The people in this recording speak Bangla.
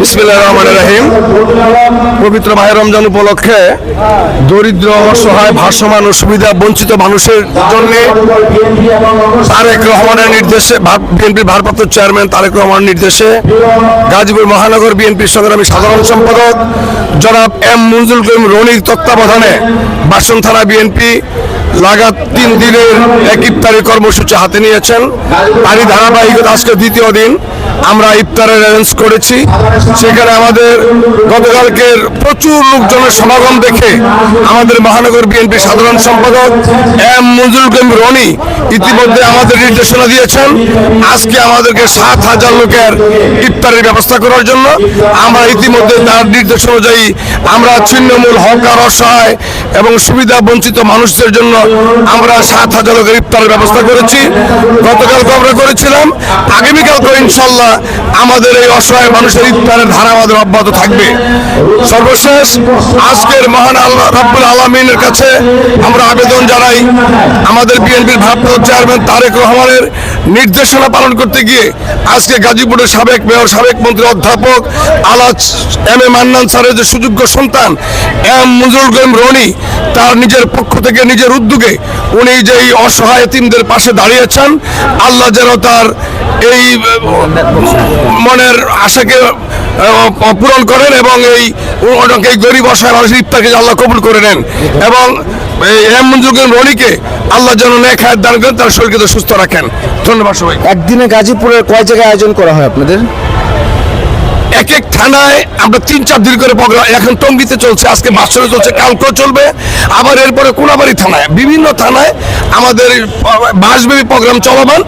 বিসমিল্লাহ রহমান রাহিম। পবিত্র মাহের রমজান উপলক্ষে দরিদ্র, অসহায়, ভাসমান সুবিধা বঞ্চিত মানুষের জন্য তারেক রহমানের নির্দেশে বিএনপির ভারপ্রাপ্ত চেয়ারম্যান তারেক রহমানের নির্দেশে গাজীপুর মহানগর বিএনপির সংগ্রামী সাধারণ সম্পাদক জনাব এম মঞ্জুল করিম রনির তত্ত্বাবধানে বাসন থানা বিএনপি লাগাত তিন দিনের এক ইফতারি কর্মসূচি হাতে নিয়েছেন। তারই ধারাবাহিকতা আজকে দ্বিতীয় দিন। আমরা ইফতারের অ্যারেঞ্জ করেছি। সেখানে আমাদের গতকালকের প্রচুর লোকজনের সমাগম দেখে আমাদের মহানগর বিএনপি সাধারণ সম্পাদক এম মঞ্জুর করিম রনি ইতিমধ্যে আমাদের নির্দেশনা দিয়েছেন আজকে আমাদেরকে সাত হাজার লোকের ইফতারের ব্যবস্থা করার জন্য। আমরা ইতিমধ্যে তার নির্দেশ অনুযায়ী আমরা ছিন্নমূল হকার অসহায় এবং সুবিধা বঞ্চিত মানুষদের জন্য আমরা সাত হাজার লোকের ইফতারের ব্যবস্থা করেছি। গতকালকে আমরা করেছিলাম। আগামীকালকে ইনশাল্লাহ আমাদের এই অসহায় মানুষের ইফতারের ধারা আমাদের অব্যাহত থাকবে। সর্বশেষ, আজকের মহান আল্লাহ রাব্বুল আলমিনের কাছে আমরা আবেদন জানাই, আমাদের বিএনপির ভারপ্রাপ্ত চেয়ারম্যান তারেক রহমানের নির্দেশনা পালন করতে গিয়ে আজকে গাজীপুরের সাবেক মেয়র, সাবেক মন্ত্রী অধ্যাপক আলাজ এম এ মান্নান স্যারের যে সুযোগ্য সন্তান এম মুজুল করিম রনি, তার নিজের পক্ষ থেকে, নিজের উদ্যোগে উনি যে এই অসহায় তিনদের পাশে দাঁড়িয়েছেন, আল্লাহ যেন তার এই মনের আশাকে পূরণ করেন এবং এই গরিব অসহায় মানুষের ইফতারকে আল্লাহ কবুল করে নেন। এবং এই এম মঞ্জুর করিম রনিকে আল্লাহ যেন নেক হায়াত দান করেন তার শরীরকে সুস্থ রাখেন। ধন্যবাদ সবাই একদিনে গাজীপুরের কয় জায়গায় আয়োজন করা হয় আপনাদের? এক এক থানায় আমরা তিন চার দিন করে প্রোগ্রাম এখন টঙ্গিতে চলছে আজকে বাসরে চলছে কালকেও চলবে। আবার এরপরে কোনাবাড়ি থানায় বিভিন্ন থানায় আমাদের বাসব্যাপী প্রোগ্রাম চলমান।